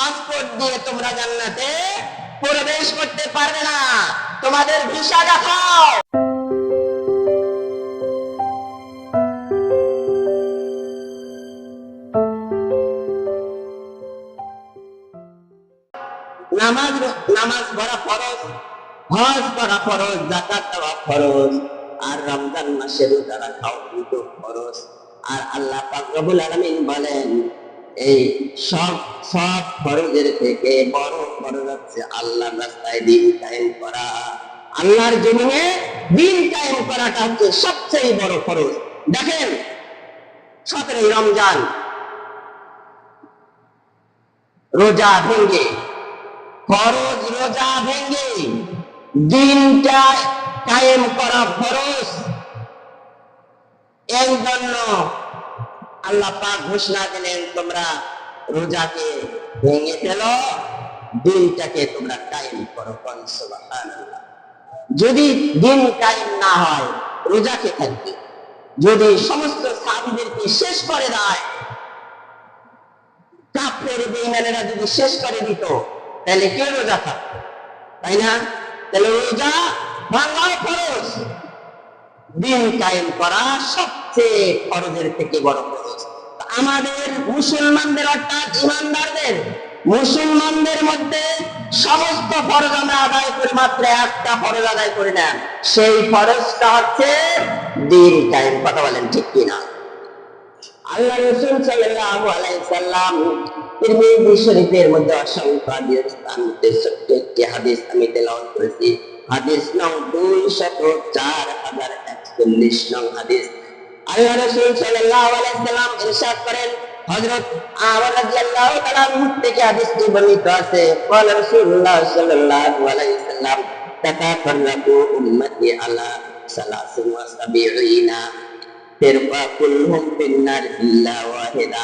Passport দিয়ে তোমরা জান্নাতে প্রবেশ করতে পারবে না। তোমাদের ভিসা দেখাও। নামাজ নামাজ পড়া ফরজ, হজ করা ফরজ জাকাত দেওয়া ফরজ, আর রমজান মাসে রোজা রাখাও ফরজ। আর আল্লাহ পাক রব্বুল আলামিন বলেন এই সব সব ফরজের থেকে বড় ফরজ হচ্ছে আল্লাহর রাস্তায় দিন কায়েম করা। আল্লাহর জমিনে দিন কায়েম করাটা হচ্ছে সবচেয়ে বড় ফরজ। দেখেন, সতেরোই রমজান, রোজা ভেঙ্গে, ফরজ রোজা ভেঙ্গে দিনটা কায়েম করা ফরজ। এই জন্য আল্লাহ পাক ঘোষণা দিলেন তোমরা রোজাকে ভেঙে ফেলো। দিনটাকে তোমরা কায়েম করো যদি দিন কায়েম না হয় রোজাকে থাকবে? যদি সমস্ত সাহাবীদেরকে শেষ করে দেয়, কাফের বেঈমানেরা যদি শেষ করে দিত, তাহলে কে রোজা থাকতো? তাই না? তাহলে রোজা ভাঙাও খরচ দিন কায়েম করা সবচেয়ে খরচের থেকে বড় খরচ। আমাদের মুসলমানদের অর্থাৎ ইমানদারদের, মুসলমানদের মধ্যে সমস্ত ফরজ আমরা আদায় করি, মাত্র একটা ফরজ আদায় করি না। সেই ফরজটা হচ্ছে দিন কায়েম কথা বলেন ঠিক কিনা? আল্লাহ রসুল সাল্লাল্লাহু আলাইহি সাল্লাম তিরমিজি শরীফের মধ্যে অসংখ্য হাদিস তার মধ্যে ছোট্ট একটি হাদিস আমি তেলাওয়াত করেছি। হাদিস নং দুই শত চার হাজার একচল্লিশ নং হাদিস। আল্লাহ রসুল সাল্লাল্লাহু আলাইহি সাল্লাম ইরশাদ করেন হযরত আমর রাদিয়াল্লাহু তাআলা আনহু থেকে হাদিসটি বর্ণিত আছে قال রাসূলুল্লাহ সাল্লাল্লাহু আলাইহি সাল্লাম তাতাফাররাকু উম্মতি আলা সালাসিন ওয়া সাবিঈনা ফিরকা কুল্লুহুম ফিন্নার ইল্লা ওয়াহিদা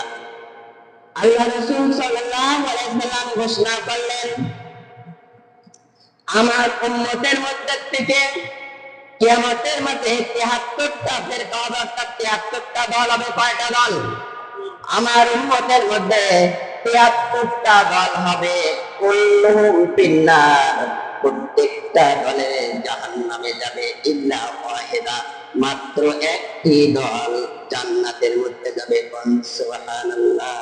আল্লাহ রাসূল সাল্লাল্লাহু আলাইহি সাল্লাম ঘোষণা করলেন আমার উম্মতের মধ্যে থেকে কিয়ামতের মধ্যে তিয়াত্তরটা হবে অর্থাৎ তিয়াত্তরটা দল হবে কয়টা দল? আমার উম্মতের মধ্যে তিয়াত্তরটা দল হবে কুল্লুহুম ফিন্নার। প্রত্যেকটা দলে জাহান্নামে যাবে, ইল্লা ওয়াহিদা। মাত্র একটি দল জান্নাতের মধ্যে যাবে কোন সুবহানাল্লাহ।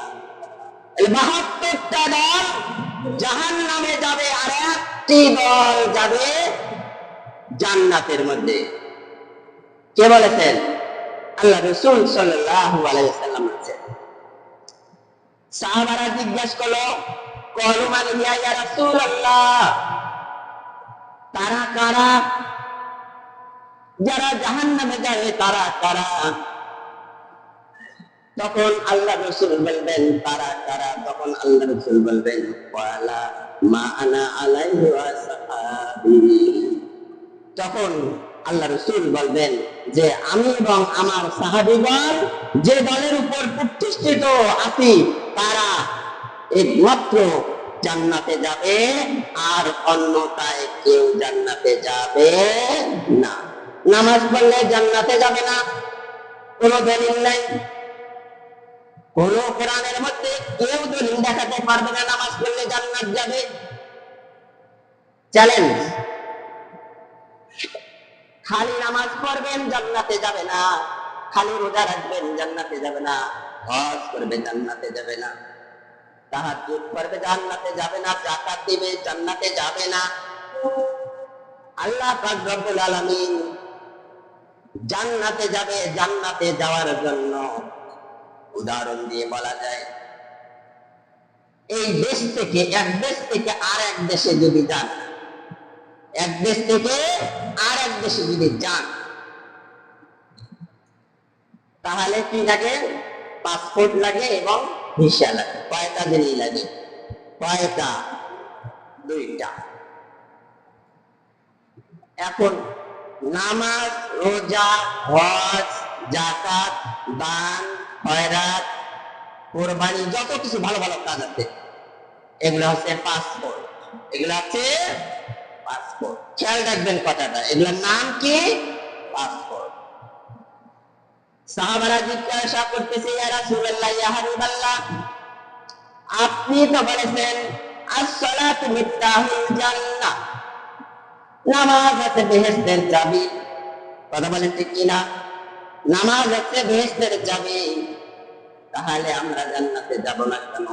বাহাত্তরটা দল জাহান নামে যাবে, আর একটি দল যাবে জান্নাতের মধ্যে। কে বলেছেন? আল্লাহ রসুল সাল্লাম বলেছেন সাহাবারা করল, কলু মানে তারা কারা? যারা জাহান নামে যাবে, তারা তখন আল্লাহ রসুল বলবেন, তারা কারা? তখন আল্লাহ রসুল বলবেন মা আনা সাহাবী। তখন আল্লাহ রসুল বলবেন যে আমি এবং আমার সাহাবিগণ যে দলের উপর প্রতিষ্ঠিত আছি, তারা একমাত্র জান্নাতে যাবে আর অন্যতায় কেউ জান্নাতে যাবে না। নামাজ পড়লে জান্নাতে যাবে না। কোনো দলিল নাই। কোন কোরআনের মধ্যে কেউ দলিল দেখাতে পারবে না নামাজ পড়লে জান্নাত যাবে। চ্যালেঞ্জ। খালি নামাজ পড়বেন, জান্নাতে যাবে না। খালি রোজা রাখবেন, জান্নাতে যাবে না। হজ করবে, জান্নাতে যাবে না। তাহাজ্জুদ করবে জান্নাতে যাবে না। যাকাত দিবে, জান্নাতে যাবে না। আল্লাহ পাক রব্বুল আলামিন জান্নাতে যাবে, জান্নাতে যাওয়ার জন্য উদাহরণ দিয়ে বলা যায়, এই দেশ থেকে, এক দেশ থেকে আর এক দেশে যদি যান এক দেশ থেকে আর এক দেশে যদি যান, তাহলে কি লাগে? পাসপোর্ট লাগে এবং ভিসা লাগে। কয়টা জিনিস লাগে? কয়টা? দুইটা। এখন নামাজ, রোজা, হজ জাকাত দান, খয়রাত, কোরবানি, যত কিছু ভালো ভালো কাজ আছে, এগুলো হচ্ছে পাসপোর্ট। এগুলো হচ্ছে পাসপোর্ট। খেয়াল রাখবেন কথাটা। এগুলোর নাম কি? পাসপোর্ট। সাহাবারা জিজ্ঞাসা করতেছে, ইয়া ইয়া হাবিবাল্লাহ, আপনি তো বলেছেন মিফতাহুল জান্নাহ, নামাজ বেহেশতের চাবি। কথা ঠিক কিনা? নামাজ হচ্ছে বেহেশতের চাবি। তাহলে আমরা জান্নাতে যাব না কেন?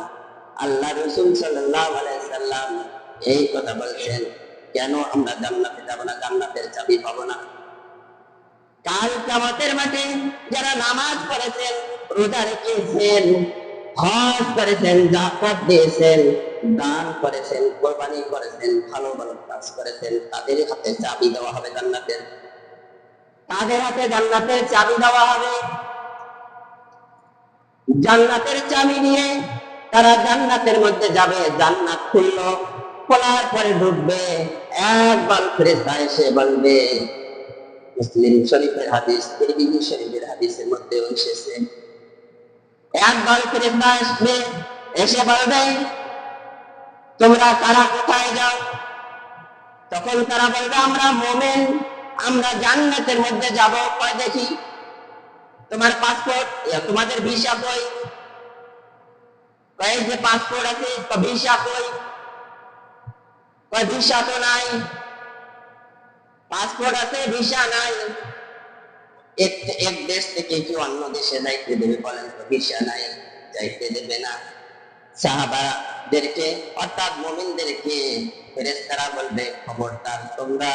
আল্লাহ রসুল সাল্লাম এই কথা বলছেন। কেন আমরা জান্নাতে যাব না? জান্নাতের চাবি পাবো না। কাল কামাতের মাঠে যারা নামাজ পড়েছেন, রোজা রেখেছেন, হজ করেছেন জাকাত দিয়েছেন, দান করেছেন, কোরবানি করেছেন, ভালো ভালো কাজ করেছেন, তাদের হাতে চাবি দেওয়া হবে জান্নাতের। তাদের হাতে জান্নাতের চাবি দেওয়া হবে। জান্নাতের চাবি নিয়ে তারা জান্নাতের মধ্যে যাবে। জান্নাত খুললো। খোলার পরে ঢুকবে, একবার ফেরেস্তা এসে বলবে, মুসলিম শরীফের হাদিস, তিরমিজি শরীফের হাদিসের মধ্যে এসেছে। একবার ফেরেস্তা আসবে, এসে বলবে, তোমরা কারা কোথায় যাও? তখন তারা বলবে, আমরা মোমেন, আমরা জান্নাতের মধ্যে যাব, কয় দেখি? তোমার পাসপোর্ট তোমাদের ভিসা কই? কয় যে পাসপোর্ট আছে ভিসা কই? ভিসা তো নাই। পাসপোর্ট আছে, ভিসা নাই। এক দেশ থেকে কি অন্য দেশে যাইতে দেবে, বলেন তো ভিসা নাই, যাইতে দেবে না। সাহাবাদেরকে, অর্থাৎ মোমিনদেরকে ফেরেশতারা বলবে, খবরদার তোমরা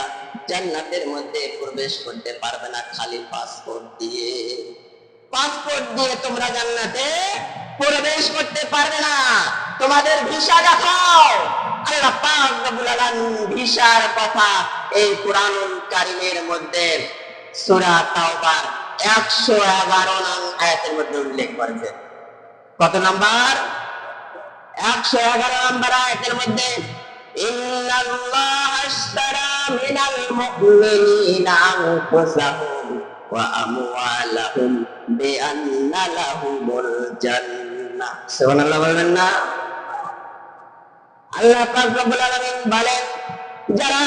জান্নাতের মধ্যে প্রবেশ করতে পারবে না, খালি পাসপোর্ট দিয়ে। পাসপোর্ট দিয়ে তোমরা জান্নাতে প্রবেশ করতে পারবে না। তোমাদের ভিসা দেখাও। রব্বুল আলামিন ভিসার কথা এই কোরআনুল কারীমের মধ্যে সূরা তাওবার 111 নং আয়াতের মধ্যে উল্লেখ করেছে। কত নাম্বার? 111 নম্বর আয়াতের মধ্যে, ইন্নাল্লাহ আশতারা মিনাল মুমিনিনা আনফুসাহুম ওয়া আমওয়ালাহুম বিআন্না লাহুমুল জান্নাহ। সুবহানাল্লাহ বলবেন না? আল্লাহ বলেন, যারা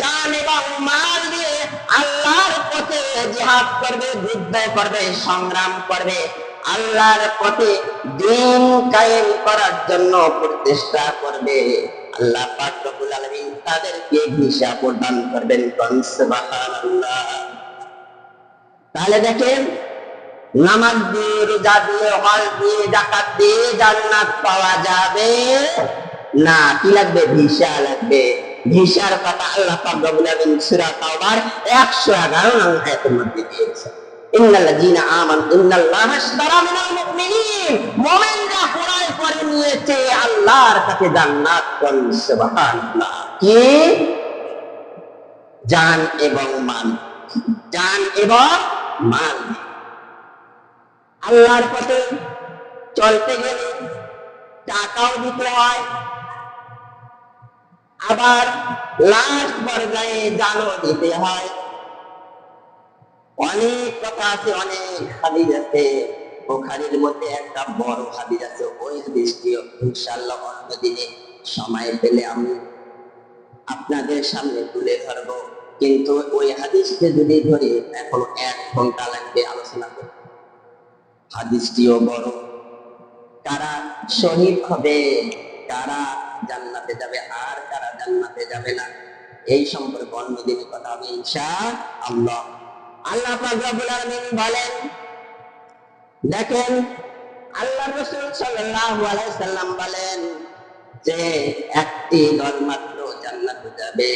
জান এবং মাল দিয়ে আল্লাহর পথে জিহাদ করবে, যুদ্ধ করবে, সংগ্রাম করবে, আল্লাহর পথে দিন কায়েম করার জন্য প্রচেষ্টা করবে। আল্লাহ পাক রব্বুল আলামিন তাদেরকে ভিসা প্রদান করবেন সুবহানাল্লাহ। তাহলে দেখেন, নামাজ দিয়ে, রোজা দিয়ে, হজ দিয়ে জাকাত দিয়ে জান্নাত পাওয়া যাবে। না, কি লাগবে? ভিসা লাগবে। ভিসার কথা আল্লাহ পাক রব্বুল আলামিন সূরা তাওবার 111 নং মধ্যে দিয়েছে মিনাল মুমিনিন। করে নিয়েছে আল্লাহর কাছে জান্নাত কোন সুবহানাল্লাহ। কি? জান এবং মাল জান এবং মাল আল্লাহর পথে চলতে গেলে টাকাও দিতে হয় আবার লাস্ট পর্যায়ে জানও দিতে হয়। অনেক কথা আছে, অনেক হাদিস আছে। বোখারির মধ্যে একটা বড় হাদিস আছে, ওই হাদিসটি ইনশাআল্লাহ অন্য দিনে সময় পেলে আমি আপনাদের সামনে তুলে ধরবো। কিন্তু ওই হাদিসকে যদি ধরে, এখন এক ঘণ্টা লাগবে আলোচনা করতে। হাদিসটিও বড়। কারা শহীদ হবে, কারা জান্নাতে যাবে আর কারা জান্নাতে যাবে না? এই সম্পর্কে অন্যদিনে কথা হবে ইনশা আল্লাহ। আল্লাহ রব্বুল আলামিন বলেন, দেখেন আল্লাহ রাসূল সাল্লাল্লাহু সাল্লাম বলেন যে, একটি দল মাত্র জান্নাতে যাবে।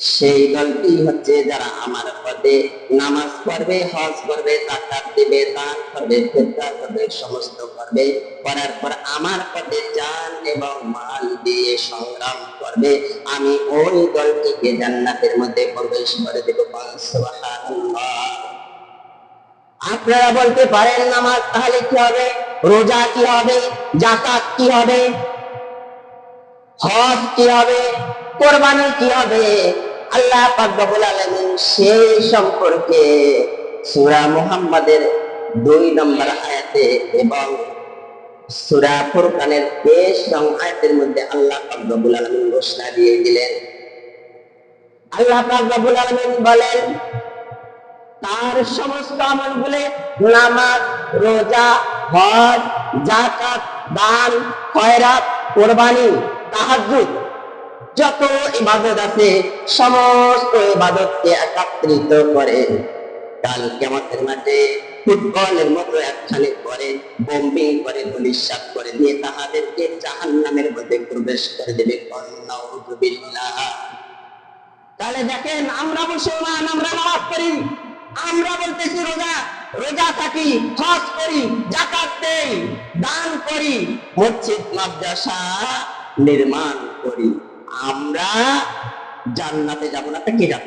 সেই দলটি হচ্ছে যারা আমার পদে নামাজ পড়বে, হজ করবে, জাকাত দিবে, দান করবে ফিতরা করবে, সমস্ত করবে। করার পর আমার পদে জান এবং মাল দিয়ে সংগ্রাম করবে। আমি ওই দলটিকে জান্নাতের মধ্যে প্রবেশ করে দেব। আপনারা বলতে পারেন নামাজ তাহলে কি হবে? রোজা কি হবে? জাকাত কি হবে? হজ কি হবে? কোরবানি কি হবে? আল্লাহ পাক সেই সম্পর্কে সূরা মুহাম্মাদের দুই নম্বর আয়াতে এবং সূরা ফুরকানের 23 নং আয়াতের মধ্যে আল্লাহ পাক রব্বুল আলামিন ঘোষণা দিয়ে দিলেন। আল্লাহ পাক রব্বুল আলামিন বলেন, তার সমস্ত আমলগুলো নামাজ, রোজা, হজ জাকাত দান, খয়রাত, কোরবানি, তাহাজ্জুদ যত ইবাদত আছে, সমস্ত ইবাদতকে একত্রিত করে। কাল কেমতের মাঠে ফুটবলের মতো একখানে করে, বোম্বিং করে পুলিশাত করে দিয়ে তাহাদেরকে জাহান নামের মধ্যে প্রবেশ করে দেবে। তাহলে দেখেন, আমরা মুসলমান, আমরা নামাজ করি আমরা বলতেছি রোজা রোজা থাকি, হজ করি জাকাত দেই, দান করি, মসজিদ, মাদ্রাসা নির্মাণ করি। আমরা জান্নাতে যাব না কি যাব?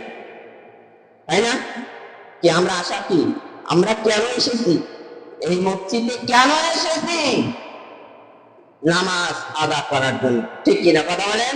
তাই না? কি আমরা আশা কি? আমরা কেন এসেছি? এই মসজিদে কেন এসেছি? নামাজ আদা করার জন্য। ঠিক কিনা কথা বলেন?